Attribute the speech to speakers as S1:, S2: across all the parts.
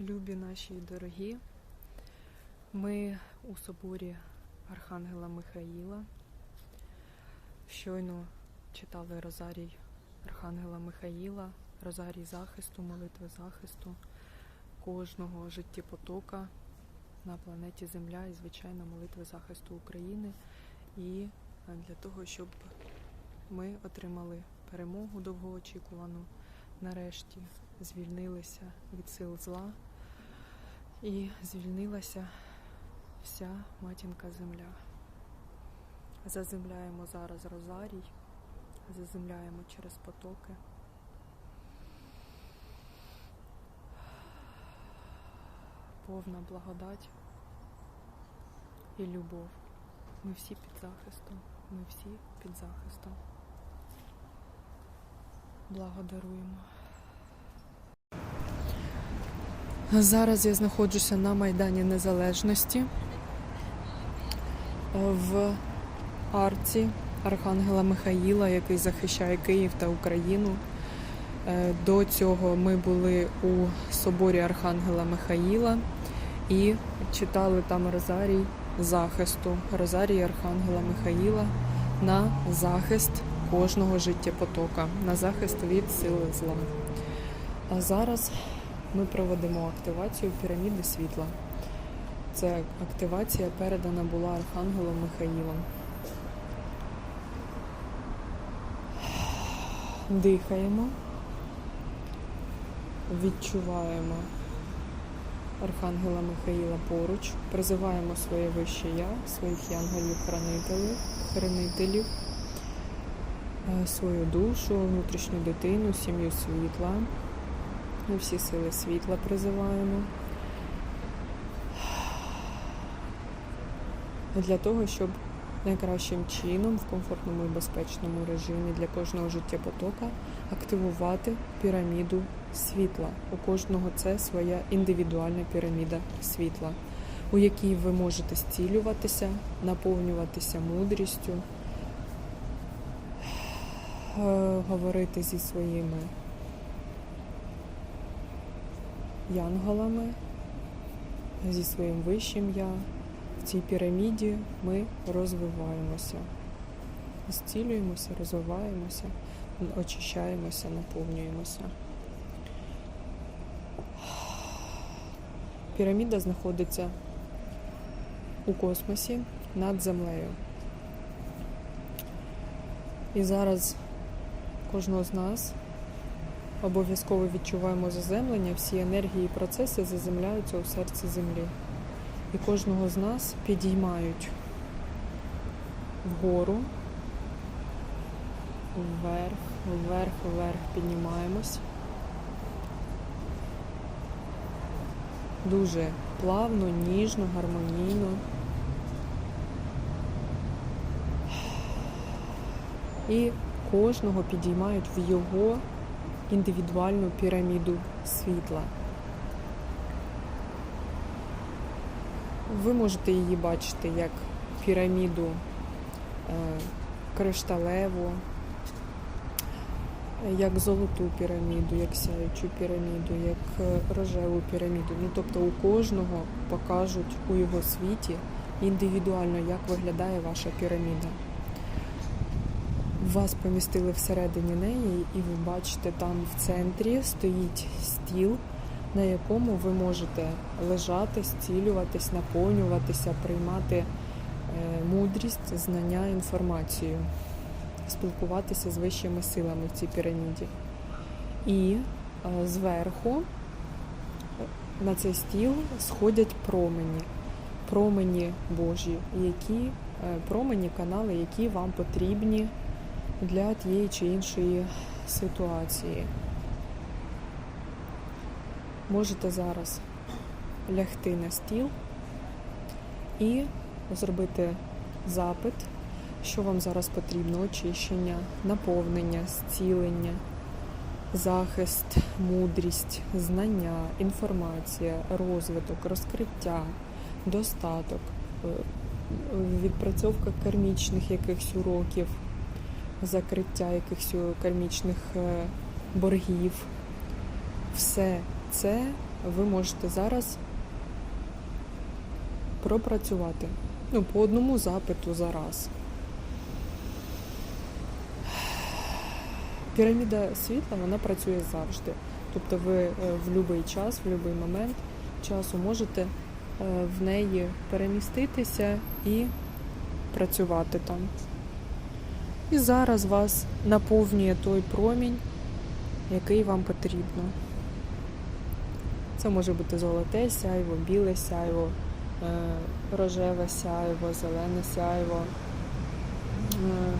S1: любі наші дорогі. Ми у соборі Архангела Михаїла. Щойно читали Розарій Архангела Михаїла, Розарій захисту, молитви захисту кожного життєпотока на планеті Земля і, звичайно, молитви захисту України. І для того, щоб ми отримали перемогу довгоочікувану, нарешті звільнилися від сил зла і звільнилася вся матінка земля. Заземляємо зараз розарій, заземляємо через потоки. Повна благодать і любов. Ми всі під захистом. Ми всі під захистом. Благодаруємо. Зараз я знаходжуся на Майдані Незалежності в арці Архангела Михаїла, який захищає Київ та Україну. Е, До цього ми були у соборі Архангела Михаїла і читали там Розарій захисту, Розарій Архангела Михаїла на захист кожного життєпотока, на захист від сили зла. А зараз ми проведемо активацію піраміди світла. Це активація передана була Архангелом Михаїлом. Дихаємо, відчуваємо Архангела Михаїла поруч, призиваємо своє вище я, своїх янголів-хранителів, хранителів, е, свою душу, внутрішню дитину, сім'ю світла. Ми всі сили світла призиваємо. Для того, щоб найкращим чином, в комфортному і безпечному режимі для кожного життєпотока активувати піраміду світла. У кожного це своя індивідуальна піраміда світла, у якій ви можете зцілюватися, наповнюватися мудрістю, е, говорити зі своїми янголами, зі своїм вищим я. В цій піраміді ми розвиваємося, зцілюємося, розвиваємося, очищаємося, наповнюємося. Піраміда знаходиться у космосі над землею. І зараз кожного з нас обов'язково відчуваємо заземлення, всі енергії і процеси заземляються у серці землі. І кожного з нас підіймають вгору, вверх, вверх, вверх піднімаємось. Дуже плавно, ніжно, гармонійно. І кожного підіймають в його індивідуальну піраміду світла. Ви можете її бачити як піраміду е, кришталеву, як золоту піраміду, як сяючу піраміду, як е, рожеву піраміду. Ну, тобто у кожного покажуть у його світі індивідуально, як виглядає ваша піраміда. Вас помістили всередині неї, і ви бачите, там в центрі стоїть стіл, на якому ви можете лежати, зцілюватись, наповнюватися, приймати е, мудрість, знання, інформацію, спілкуватися з вищими силами в цій піраміді. І е, зверху на цей стіл сходять промені, промені Божі, які е, промені, канали, які вам потрібні для тієї чи іншої ситуації. Можете зараз лягти на стіл і зробити запит, що вам зараз потрібно: очищення, наповнення, зцілення, захист, мудрість, знання, інформація, розвиток, розкриття, достаток, е, відпрацьовка кармічних якихось уроків, закриття якихось кармічних е, боргів. Все це ви можете зараз пропрацювати. Ну, по одному запиту за раз. Піраміда світла вона працює завжди. Тобто ви е, в будь-який час, в будь-який момент часу можете е, в неї переміститися і працювати там. І зараз вас наповнює той промінь, який вам потрібно. Це може бути золоте сяйво, біле сяйво, е, рожеве сяйво, зелене сяйво, е,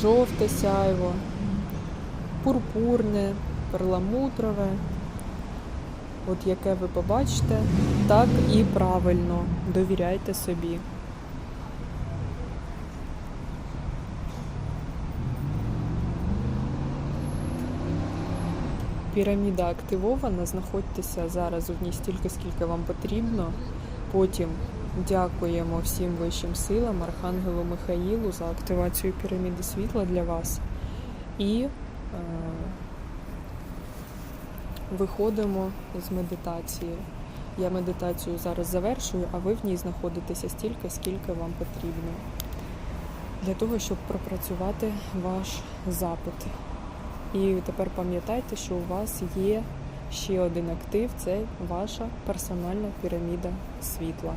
S1: жовте сяйво, пурпурне, перламутрове. От яке ви побачите, так і правильно довіряйте собі. Піраміда активована, знаходьтеся зараз у ній стільки, скільки вам потрібно. Потім дякуємо всім вищим силам, Архангелу Михаїлу за активацію піраміди світла для вас. І е, виходимо з медитації. Я медитацію зараз завершую, а ви в ній знаходитеся стільки, скільки вам потрібно. Для того, щоб пропрацювати ваш запит. І тепер пам'ятайте, що у вас є ще один актив це ваша персональна піраміда світла.